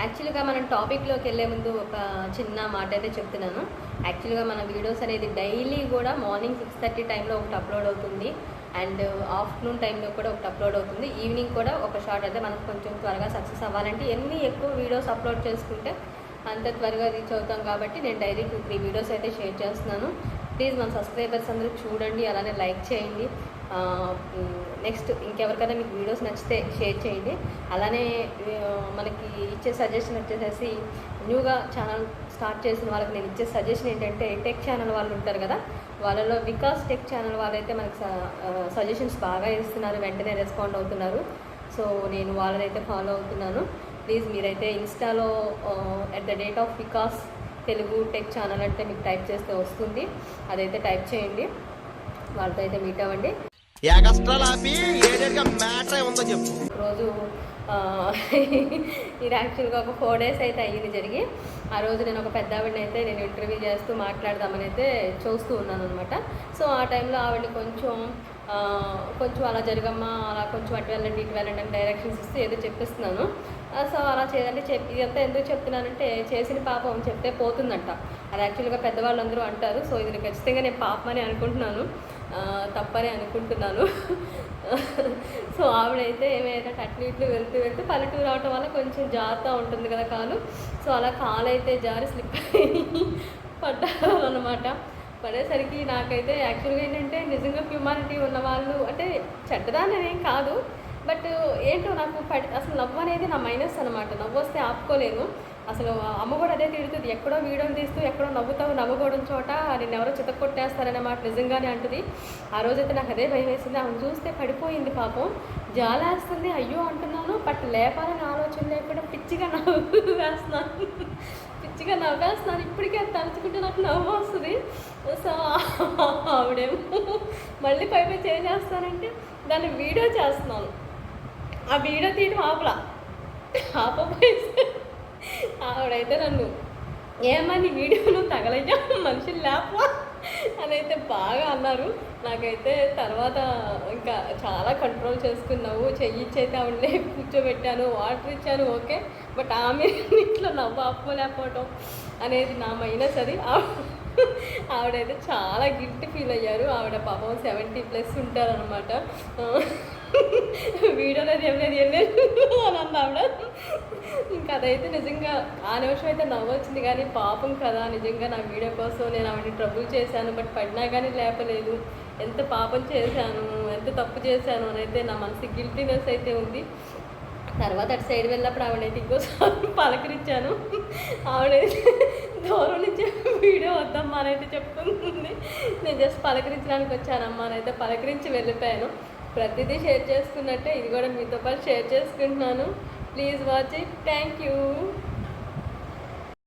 యాక్చువల్గా మనం టాపిక్లోకి వెళ్ళే ముందు ఒక చిన్న మాట అయితే చెప్తున్నాను. యాక్చువల్గా మన వీడియోస్ అనేది డైలీ కూడా మార్నింగ్ సిక్స్ థర్టీ టైంలో ఒకటి అప్లోడ్ అవుతుంది. అండ్ ఆఫ్టర్నూన్ టైంలో కూడా ఒకటి అప్లోడ్ అవుతుంది. ఈవినింగ్ కూడా ఒక షార్ట్ అయితే మనకు కొంచెం త్వరగా సక్సెస్ అవ్వాలంటే ఎన్ని ఎక్కువ వీడియోస్ అప్లోడ్ చేసుకుంటే అంత త్వరగా రీచ్ అవుతాం కాబట్టి నేను డైలీ టూ త్రీ వీడియోస్ అయితే షేర్ చేస్తున్నాను. ప్లీజ్ మన సబ్స్క్రైబర్స్ అందరూ చూడండి అలానే లైక్ చేయండి. నెక్స్ట్ ఇంకెవరికైనా మీకు వీడియోస్ నచ్చితే షేర్ చేయండి. అలానే మనకి ఇచ్చే సజెషన్ వచ్చేసేసి న్యూగా ఛానల్ స్టార్ట్ చేసిన వాళ్ళకి నేను ఇచ్చే సజెషన్ ఏంటంటే టెక్ ఛానల్ వాళ్ళు ఉంటారు కదా వాళ్ళలో వికాస్ టెక్ ఛానల్ వాళ్ళైతే మనకి సజెషన్స్ బాగా ఇస్తున్నారు వెంటనే రెస్పాండ్ అవుతున్నారు. సో నేను వాళ్ళనైతే ఫాలో అవుతున్నాను. ప్లీజ్ మీరైతే ఇన్స్టాలో at the date of Vikas Telugu tech channel అంటే మీకు టైప్ చేస్తే వస్తుంది. అదైతే టైప్ చేయండి. వాళ్ళతో అయితే మీట్ అవ్వండి. ఎగస్ట్రాలు ఆపి మ్యాటర్ ఉందో చెప్పు. రోజు ఇది యాక్చువల్గా ఒక ఫోర్ డేస్ అయితే అయ్యింది జరిగి ఆ రోజు నేను ఒక పెద్ద ఆవిడని అయితే నేను ఇంటర్వ్యూ చేస్తూ మాట్లాడదామని అయితే చూస్తూ ఉన్నాను అనమాట సో ఆ టైంలో ఆవిడని కొంచెం కొంచెం అలా జరగమ్మా అలా కొంచెం అటు వెళ్ళండి ఇటు వెళ్ళండి అని డైరెక్షన్స్ ఇస్తే ఏదో చెప్పిస్తున్నాను. సో అలా చేయాలంటే చెప్ ఇదంతా ఎందుకు చెప్తున్నానంటే చేసిన పాపం చెప్తే పోతుందంట. అది యాక్చువల్గా పెద్దవాళ్ళందరూ అంటారు. సో ఇది ఖచ్చితంగా నేను పాపం అని అనుకుంటున్నాను తప్పని అనుకుంటున్నాను. సో ఆవిడైతే ఏమైతే అట్లు ఇట్లు వెళ్తూ వెళ్తూ పల్లెటూరు రావటం వల్ల కొంచెం జారుతూ ఉంటుంది కదా కాలు. సో అలా కాలు అయితే జారి స్లిప్ అయ్యి పడ్డారు అనమాట పడేసరికి నాకైతే యాక్చువల్గా ఏంటంటే నిజంగా హ్యూమానిటీ ఉన్న వాళ్ళు అంటే చెడ్డదాని ఏం కాదు బట్ ఏంటో నాకు పడి అసలు నవ్వు అనేది నా మైనస్ అనమాట నవ్వు వస్తే ఆపుకోలేను. అసలు అమ్మ కూడా అదే తిడుతుంది ఎక్కడో వీడియోలు తీస్తూ ఎక్కడో నవ్వుతావు నవ్వకూడని చోట నేను ఎవరో చితక కొట్టేస్తారనే మాట నిజంగానే అంటుంది. ఆ రోజైతే నాకు అదే భయం వేసింది. ఆమె చూస్తే పడిపోయింది పాపం. జాలేస్తుంది అయ్యో అంటున్నాను బట్ లేపాలని ఆలోచన లేకుండా పిచ్చిగా నవ్వు వేస్తున్నాను. పిచ్చిగా నవ్వేస్తున్నాను. ఇప్పటికే అది తలుచుకుంటే నాకు నవ్వు వస్తుంది. సో ఆవిడేమో మళ్ళీ పైపై చేసేస్తానంటే దాన్ని వీడియో చేస్తున్నాను. ఆ వీడియో తీయడం ఆపలా. ఆపపోయేసి ఆవిడైతే నన్ను ఏమని వీడియోను తగలయ్యా మనుషులు లేపా అని అయితే బాగా అన్నారు. నాకైతే తర్వాత ఇంకా చాలా కంట్రోల్ చేసుకున్నావు. చెయ్యిచ్చైతే ఆవిడనే కూర్చోబెట్టాను వాటర్ ఇచ్చాను ఓకే బట్ ఆమె ఇంట్లో నవ్వు ఆపుకోలేకపోవటం అనేది నా మైనస్ అది. ఆవిడ- ఆవిడైతే చాలా గిల్ట్ ఫీల్ అయ్యారు. ఆవిడ పాపం సెవెంటీ ప్లస్ ఉంటారనమాట వీడియోలో ఏం లేదు ఏం లేదు అని అంది ఆవిడ. ఇంకా అదైతే నిజంగా ఆ నిమిషం అయితే నవ్వొచ్చింది. కానీ పాపం కదా నిజంగా నా వీడియో కోసం నేను ఆవిడని ట్రబుల్ చేశాను బట్ పడినా కానీ లేపలేదు. ఎంత పాపం చేశాను ఎంత తప్పు చేశాను అని అయితే నా మనసు గిల్టీనెస్ అయితే ఉంది. తర్వాత అటు సైడ్ వెళ్ళినప్పుడు ఆవిడైతే ఇంకోసారి పలకరించాను. ఆవిడైతే దూరం నుంచి వీడియో వద్దమ్మా అని అయితే చెప్తుంది. నేను జస్ట్ పలకరించడానికి వచ్చానమ్మా అని అయితే పలకరించి వెళ్ళిపోయాను. ప్రతిదీ షేర్ చేసుకున్నట్టే ఇది కూడా మీతో పాటు షేర్ చేసుకుంటున్నాను. Please watch it. Thank you.